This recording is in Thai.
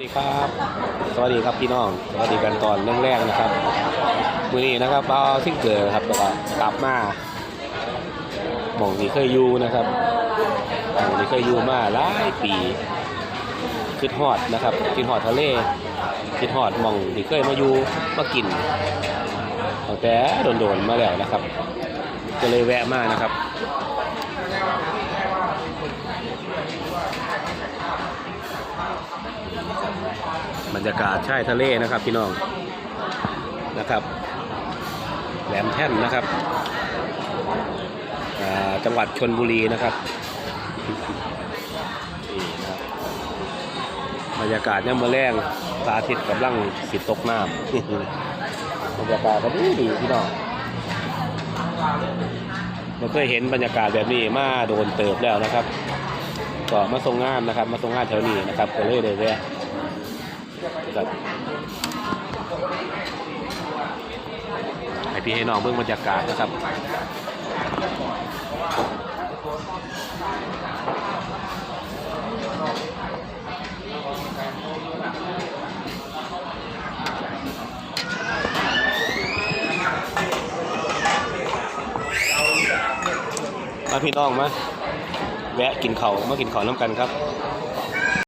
สวัสดีครับ สวัสดีครับพี่น้อง สวัสดีกันตอนแรกๆนะครับ มือนี้นะครับเอาซิ่งเกิดครับแล้วก็กลับมาหม่องที่เคยอยู่นะครับหม่องที่เคยอยู่มาหลายปีคิดฮอดนะครับคิดฮอดทะเลคิดฮอดหม่องที่เคยมาอยู่มากินตั้งแต่โดนๆมาแล้วนะครับ ก็เลยแวะมานะครับ รรยากาศชายทะเลนะครับพี่น้องนะครับแหลมแท่นนะครับจังหวัดชนบุรีนะครับนี่นะบรรยากาศเนี่ยมาแรงพระอาทิตกำลังสิตกน้ำบรรยากาศก็ดีดีพี่น้องเราเคยเห็นบรรยากาศแบบนี้มาโดนเติบแล้วนะครับ ก็มาทรงงานนะครับ มาทรงงานแถวนี้นะครับก็เลยได้แวะ ครับให้พี่ให้น้องเบิ่งบรรยากาศนะครับมาพี่น้องมาแวะกินเขาวมากินเขาวน้ำกันครับ